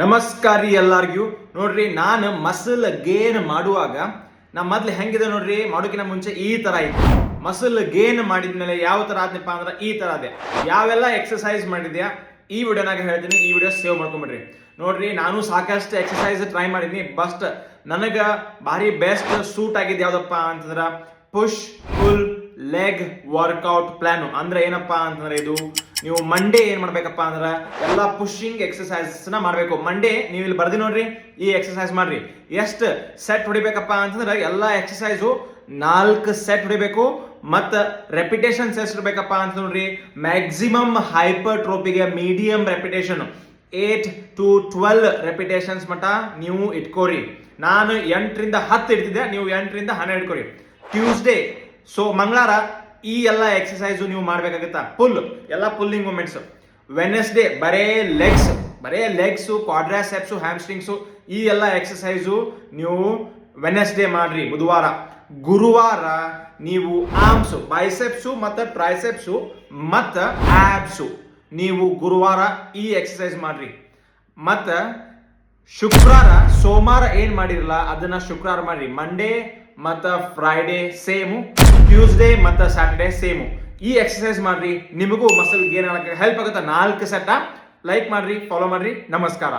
ನಮಸ್ಕಾರ ರೀ ಎಲ್ಲಾರ್ಗೂ ನೋಡ್ರಿ, ನಾನು ಮಸಲ್ ಗೇನ್ ಮಾಡುವಾಗ ನಾ ಮೊದ್ಲು ಹೆಂಗಿದೆ ನೋಡ್ರಿ, ಮಾಡೋಕಿನ ಮುಂಚೆ ಈ ತರ ಇತ್ತು. ಮಸಲ್ ಗೇನ್ ಮಾಡಿದ್ಮೇಲೆ ಯಾವ ತರ ಆದ್ನಪ್ಪ ಅಂದ್ರೆ ಈ ತರ ಅದೇ ಯಾವೆಲ್ಲ ಎಕ್ಸಸೈಸ್ ಮಾಡಿದ್ಯಾ, ಈ ವಿಡಿಯೋನಾಗ ಹೇಳ್ತೀನಿ, ಈ ವಿಡಿಯೋ ಸೇವ್ ಮಾಡ್ಕೊಂಬಿಡ್ರಿ. ನೋಡ್ರಿ, ನಾನು ಸಾಕಷ್ಟು ಎಕ್ಸಸೈಸ್ ಟ್ರೈ ಮಾಡಿದ್ನಿ ಬಸ್ಟ್ ನನಗೆ ಭಾರಿ ಬೆಸ್ಟ್ ಸೂಟ್ ಆಗಿದ್ದು ಯಾವ್ದಪ್ಪ ಅಂತಂದ್ರೆ push pull leg workout plan ಅಂದ್ರೆ ಏನಪ್ಪಾ ಅಂತಂದ್ರೆ ಇದು ನೀವು ಮಂಡೇ ಏನ್ ಮಾಡ್ಬೇಕಪ್ಪ ಅಂದ್ರೆ ಎಲ್ಲ ಪುಷಿಂಗ್ ಎಕ್ಸಸೈಸ್ನ ಮಾಡ್ಬೇಕು. ಮಂಡೇ ನೀವು ಇಲ್ಲಿ ಬರ್ದಿ ನೋಡ್ರಿ, ಈ ಎಕ್ಸಸೈಸ್ ಮಾಡ್ರಿ. ಎಷ್ಟು ಸೆಟ್ ಹೊಡಿಬೇಕಪ್ಪ ಅಂತಂದ್ರೆ ಎಲ್ಲ ಎಕ್ಸಸೈಸು ನಾಲ್ಕು ಸೆಟ್ ಹೊಡಿಬೇಕು ಮತ್ತ ರೆಪಿಟೇಷನ್ಸ್ ಎಷ್ಟು ಇರ್ಬೇಕಪ್ಪ ಅಂತ ನೋಡ್ರಿ. Maximum hyper ಟ್ರೋಪಿಗೆ medium repetition eight to twelve repetitions ಮಟ ನೀವು ಇಟ್ಕೋರಿ. ನಾನು ಎಂಟರಿಂದ ಹತ್ತು ಇಡ್ತಿದ್ದೆ, ನೀವು ಎಂಟರಿಂದ ಹನ್ನೆರಡು ಇಟ್ಕೋರಿ. ಟ್ಯೂಸ್ಡೇ ಸೊ ಮಂಗಳವಾರ ಈ ಎಲ್ಲ ಎಕ್ಸಸೈಸು ನೀವು ಮಾಡಬೇಕಾಗುತ್ತಾ? ಫುಲ್ ಎಲ್ಲ ಪುಲ್ಲಿಂಗ್ ಮೂಮೆಂಟ್ಸ್ ವೆನೆಸ್ಡೇ ಬರೇ ಲೆಗ್ಸ್ ಬರೇ ಲೆಗ್ಸು ಕ್ವಾಡ್ರಾಸೆಪ್ಸು ಹ್ಯಾಮ್ಸ್ಟ್ರಿಂಗ್ಸು ಈ ಎಲ್ಲ ಎಕ್ಸಸೈಸು ನೀವು ವೆನೆಸ್ಡೇ ಮಾಡ್ರಿ, ಬುಧವಾರ. ಗುರುವಾರ ನೀವು ಆರ್ಮ್ಸು ಬೈಸೆಪ್ಸು ಮತ್ತು ಟ್ರೈಸೆಪ್ಸು ಮತ್ತು ಆ್ಯಪ್ಸು ನೀವು ಗುರುವಾರ ಈ ಎಕ್ಸಸೈಸ್ ಮಾಡ್ರಿ. ಮತ್ತು ಶುಕ್ರವಾರ ಸೋಮವಾರ ಏನು ಮಾಡಿರಲ್ಲ, ಅದನ್ನು ಶುಕ್ರವಾರ ಮಾಡಿರಿ. ಮಂಡೇ ಮತ್ತು ಫ್ರೈಡೇ ಸೇಮು ಟ್ಯೂಸ್ಡೇ ಮತ್ತು ಸ್ಯಾಟರ್ಡೇ ಸೇಮು ಈ ಎಕ್ಸಸೈಸ್ ಮಾಡ್ರಿ, ನಿಮಗೂ ಮಸಲ್ ಗೇನ್ ಆಗಕ್ಕೆ ಹೆಲ್ಪ್ ಆಗುತ್ತೆ. ನಾಲ್ಕು ಸೆಟ್ಟ ಲೈಕ್ ಮಾಡ್ರಿ ಫಾಲೋ ಮಾಡ್ರಿ. ನಮಸ್ಕಾರ.